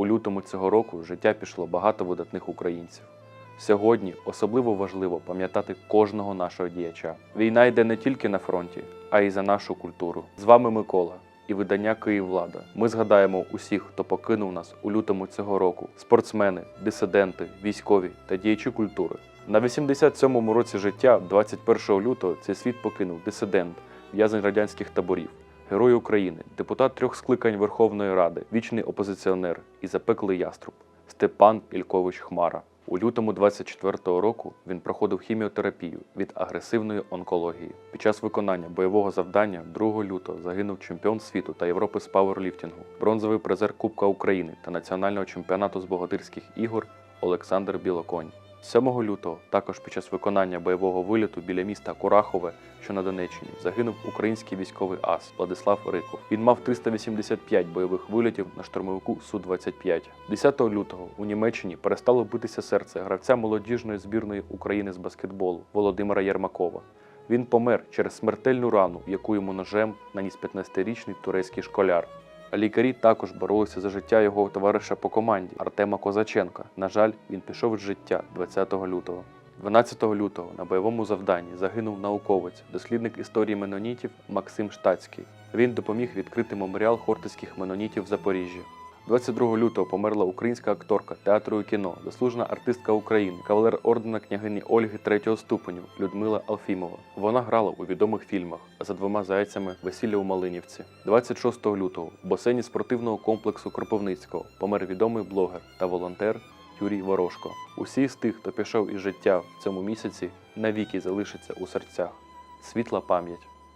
У лютому цього року життя пішло багато видатних українців. Сьогодні особливо важливо пам'ятати кожного нашого діяча. Війна йде не тільки на фронті, а й за нашу культуру. З вами Микола і видання Київлада. Ми згадаємо усіх, хто покинув нас у лютому цього року: спортсмени, дисиденти, військові та діячі культури. На 87-му році життя, 21 лютого, цей світ покинув дисидент, в'язень радянських таборів, герой України, депутат трьох скликань Верховної Ради, вічний опозиціонер і запеклий яструб Степан Ількович Хмара. У лютому 24-го року він проходив хіміотерапію від агресивної онкології. Під час виконання бойового завдання 2 лютого загинув чемпіон світу та Європи з пауерліфтингу, бронзовий призер Кубка України та національного чемпіонату з богатирських ігор Олександр Білоконь. 7 лютого, також під час виконання бойового виліту біля міста Курахове, що на Донеччині, загинув український військовий ас Владислав Риков. Він мав 385 бойових вилітів на штурмовику Су-25. 10 лютого у Німеччині перестало битися серце гравця молодіжної збірної України з баскетболу Володимира Єрмакова. Він помер через смертельну рану, яку йому ножем наніс 15-річний турецький школяр. Лікарі також боролися за життя його товариша по команді Артема Козаченка. На жаль, він пішов з життя 20 лютого. 12 лютого на бойовому завданні загинув науковець, дослідник історії менонітів Максим Штацький. Він допоміг відкрити меморіал хортицьких менонітів в Запоріжжі. 22 лютого померла українська акторка театру і кіно, заслужена артистка України, кавалер ордена княгині Ольги третього ступеню Людмила Алфімова. Вона грала у відомих фільмах за двома зайцями Весілля у Малинівці. 26 лютого в басейні спортивного комплексу Кропивницького помер відомий блогер та волонтер Юрій Ворожко. Усі з тих, хто пішов із життя в цьому місяці, навіки залишаться у серцях. Світла пам'ять.